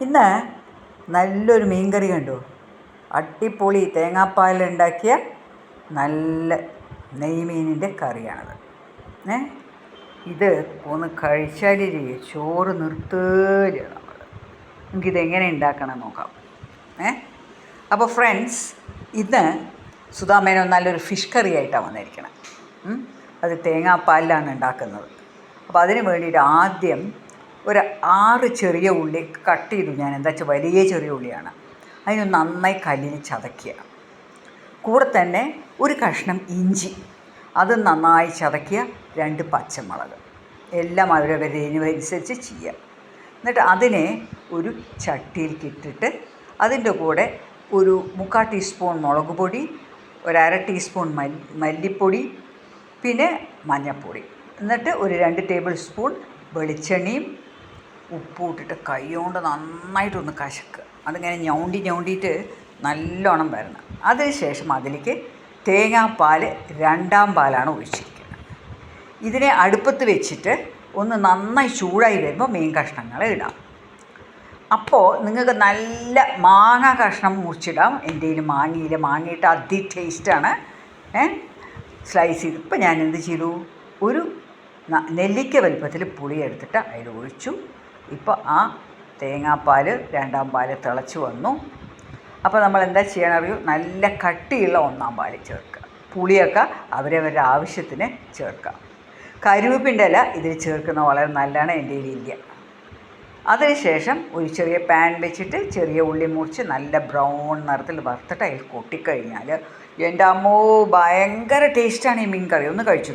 ഇന്ന് നല്ലൊരു മീൻ കറി കണ്ടു. അടിപൊളി തേങ്ങാപ്പാലുണ്ടാക്കിയ നല്ല നെയ്മീനിന്റെ കറിയാണത്. ഏ? ഇത് ഒന്ന് കഴിച്ചാൽ ചോറ് നിർത്തുകയാണ് നമ്മൾ നമുക്കിതെങ്ങനെ ഉണ്ടാക്കണം നോക്കാം. ഏ? അപ്പോൾ ഫ്രണ്ട്സ് ഇന്ന് സുധാമേനോ നല്ലൊരു ഫിഷ് കറി ആയിട്ടാണ് വന്നിരിക്കണം അത് തേങ്ങാപ്പാലിലാണ് ഉണ്ടാക്കുന്നത്. അപ്പോൾ അതിന് വേണ്ടിയിട്ട് ആദ്യം ഒരു ആറ് ചെറിയ ഉള്ളി കട്ട് ചെയ്തു ഞാൻ. എന്താ വെച്ചാൽ വലിയ ചെറിയ ഉള്ളിയാണ്. അതിന് നന്നായി കല്ലിൽ ചതക്കുക കൂടെ തന്നെ ഒരു കഷ്ണം ഇഞ്ചി. അത് നന്നായി ചതക്കുക രണ്ട് പച്ചമുളക്. എല്ലാം അവരവരുടെ എരിവനുസരിച്ച് ചെയ്യുക. എന്നിട്ട് അതിനെ ഒരു ചട്ടിയിലേക്ക് ഇട്ടിട്ട് അതിന്റെ കൂടെ ഒരു മുക്കാൽ ടീസ്പൂൺ മുളക് പൊടി ഒരര ടീസ്പൂൺ മല്ലി മല്ലിപ്പൊടി പിന്നെ മഞ്ഞൾപ്പൊടി. എന്നിട്ട് ഒരു രണ്ട് ടേബിൾ സ്പൂൺ വെളിച്ചെണ്ണയും ഉപ്പും ഇട്ടിട്ട് കൈ കൊണ്ട് നന്നായിട്ടൊന്ന് കശക്കുക അതിങ്ങനെ ഞൗണ്ടി ഞൗണ്ടിയിട്ട് നല്ലോണം വരണം. അതിനുശേഷം അതിലേക്ക് തേങ്ങാപ്പാൽ രണ്ടാം പാലാണ് ഒഴിച്ചിരിക്കുന്നത്. ഇതിനെ അടുപ്പത്ത് വെച്ചിട്ട് ഒന്ന് നന്നായി ചൂടായി വരുമ്പോൾ മീൻ കഷ്ണങ്ങൾ ഇടാം. അപ്പോൾ നിങ്ങൾക്ക് നല്ല മാങ്ങ കഷ്ണം മുറിച്ചിടാം. എന്റെ കയ്യിൽ മാങ്ങയില്ല മാങ്ങയിട്ട് അതി ടേസ്റ്റാണ് ഏ? സ്ലൈസ് ചെയ്ത് ഇപ്പം ഞാൻ എന്ത് ചെയ്തു? ഒരു നെല്ലിക്ക വലുപ്പത്തിൽ പുളി എടുത്തിട്ട് അതിൽ ഒഴിച്ചു. ഇപ്പോൾ ആ തേങ്ങാപ്പാൽ രണ്ടാം പാൽ തിളച്ച് വന്നു. അപ്പോൾ നമ്മൾ എന്താ ചെയ്യണം അറിയൂ? നല്ല കട്ടിയുള്ള ഒന്നാം പാൽ ചേർക്കുക. പുളിയൊക്കെ അവരവരുടെ ആവശ്യത്തിന് ചേർക്കാം കരുവേപ്പിന്റെ ഇല ഇതിൽ ചേർക്കുന്ന വളരെ നല്ലതാണ് എന്റെ ഇല്ല. അതിനുശേഷം ഒരു ചെറിയ പാൻ വെച്ചിട്ട് ചെറിയ ഉള്ളി മുറിച്ച് നല്ല ബ്രൗൺ നിറത്തിൽ വറുത്തിട്ട് അതിൽ കൊട്ടിക്കഴിഞ്ഞാൽ എന്റെ അമ്മോ ഭയങ്കര ടേസ്റ്റാണ് ഈ മീൻ കറി. ഒന്ന് കഴിച്ചു?